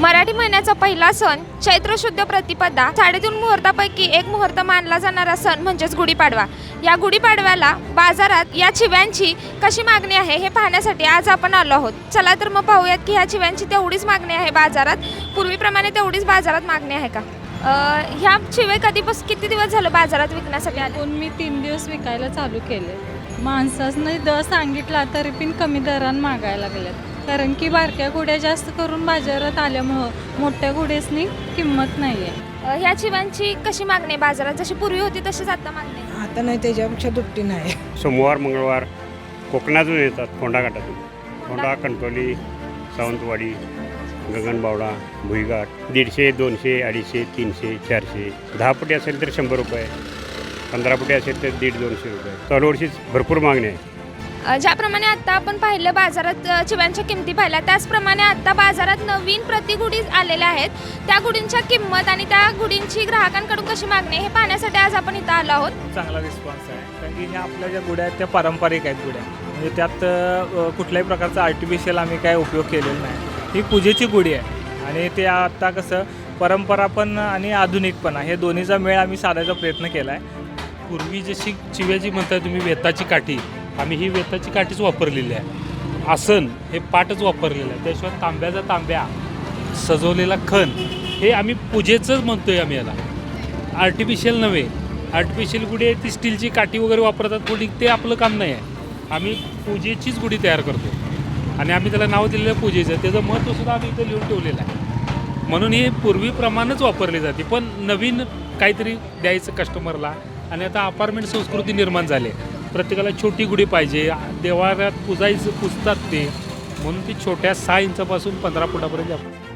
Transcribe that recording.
मराठी महिन्याचा पहिला सण चैत्र शुद्ध प्रतिपदा साडेतीन मुहूर्तापैकी एक मुहूर्त मानला जाणारा सण म्हणजेच गुढीपाडवा. या गुढीपाडव्याला बाजारात या चिव्यांची कशी मागणी आहे हे पाहण्यासाठी आज आपण आलो आहोत. चला तर मग पाहूयात की ह्या चिव्यांची तेवढीच मागणी आहे बाजारात. पूर्वीप्रमाणे तेवढीच बाजारात मागणी आहे का? अ, ह्या चिवे कधीपासून किती दिवस झालं बाजारात विकण्यासाठी आले? पण मी तीन दिवस विकायला चालू केले. माणसासनं दर सांगितला तरी पण कमी दरान मागायला लागल्यात. कारण की बारक्या गुड्या जास्त करून बाजारात आल्यामुळं मोठ्या गुड्यासनी किंमत नाही आहे अ, ह्या चिव्यांची कशी मागणी आहे बाजारात? जशी पूर्वी होती तशीच आता मागणी आहे. आता नाही त्याच्यापेक्षा दुपटी नाही. सोमवार मंगळवार कोकणातून येतात फोंडा घाटातून. फोंडा कणकवली सावंतवाडी गगनबावडा भुईघाट दीडशे दोनशे अडीचशे तीनशे चारशे. दहा फुटी असेल तर शंभर रुपये. पंधरा फुटी असेल तर दीड दोनशे रुपये. चालू वर्षीच भरपूर मागणी आहे. ज्याप्रमाणे आत्ता आपण पाहिलं बाजारात चिव्यांच्या किमती पाहिल्या त्याचप्रमाणे आत्ता बाजारात नवीन प्रतिगुढी आलेल्या आहेत. त्या गुढींच्या किंमत आणि त्या गुढींची ग्राहकांकडून कशी मागणी हे पाहण्यासाठी आज आपण इथं आलो आहोत. चांगला रिस्पॉन्स आहे. कारण की ह्या आपल्या ज्या गुड्या आहेत त्या पारंपरिक आहेत गुड्या म्हणजे त्यात कुठल्याही प्रकारचा आर्टिफिशियल आम्ही काय उपयोग केलेला नाही. ही पूजेची गुढी आहे. आणि ते आत्ता कसं परंपरा पण आणि आधुनिकपणा हे दोन्हीचा मेळ आम्ही साधायचा प्रयत्न केला आहे पूर्वी जशी चिव्याची म्हणता तुम्ही वेताची काठी आम्ही ही वेताची काठीच वापरलेली आहे. आसन हे पाटच वापरलेलं आहे. त्याशिवाय तांब्याचा तांब्या सजवलेला खण हे आम्ही पूजेचंच म्हणतो आहे आम्ही याला. आर्टिफिशियल नव्हे. आर्टिफिशियल गुढी आहे ती स्टीलची काठी वगैरे वापरतात गुढी ते आपलं काम नाही आहे. आम्ही पूजेचीच गुढी तयार करतो. आणि आम्ही त्याला नाव दिलेलं आहे पूजेचं. त्याचं महत्त्वसुद्धा आम्ही इथं लिहून ठेवलेलं आहे. म्हणून हे पूर्वीप्रमाणेच वापरली जाते. पण नवीन काहीतरी द्यायचं कस्टमरला आणि आता अपार्टमेंट संस्कृती निर्माण झाली आहे. प्रत्येकाला छोटी गुढी पाहिजे. देवाऱ्यात पुजायचं पुजतात ते. म्हणून ती छोट्या सहा इंचापासून पंधरा फुटापर्यंत आपण